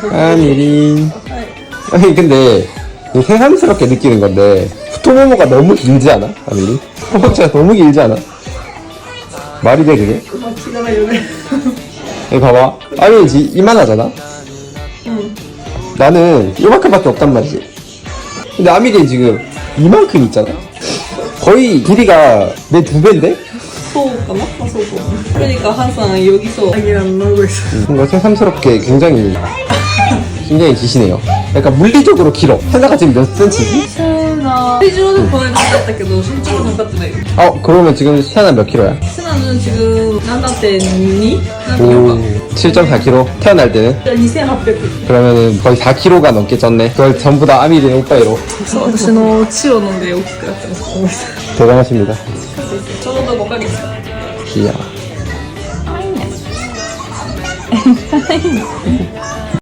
하늘이 아니 근데 새삼스럽게 느끼는 건데 후토모모가 너무 길지 않아? 하늘이? 허벅지가 너무 길지 않아? 말이 돼 그게? 여기 봐봐 아니 지 이만하잖아? 응 나는 이만큼밖에 없단 말이지 근데 아미리 지금 이만큼 있잖아 거의 길이가 네, 내두 배인데? 소가 막다 소고 뭐. 그러니까 항상 여기서 아기랑 놀고 있어 뭔가 새삼스럽게 굉장히 굉장히 기시네요. 약간 물리적으로 길어. 하나가 지금 몇 센치지? そうな体重でこの間だったけど身長は分かってないよ 어 그러면 지금 세나 몇 킬로야? 세나는 지금 7.2? 오 7.4 7.4킬로 태어날 때는 2800 그러면은 거의 4킬로가 넘게 쪘네. 그걸 전부 다 아미린 오빠이로 そう私の血を飲んで大きくなったんですち 대단하십니다. ょうど5ヶ月 이야.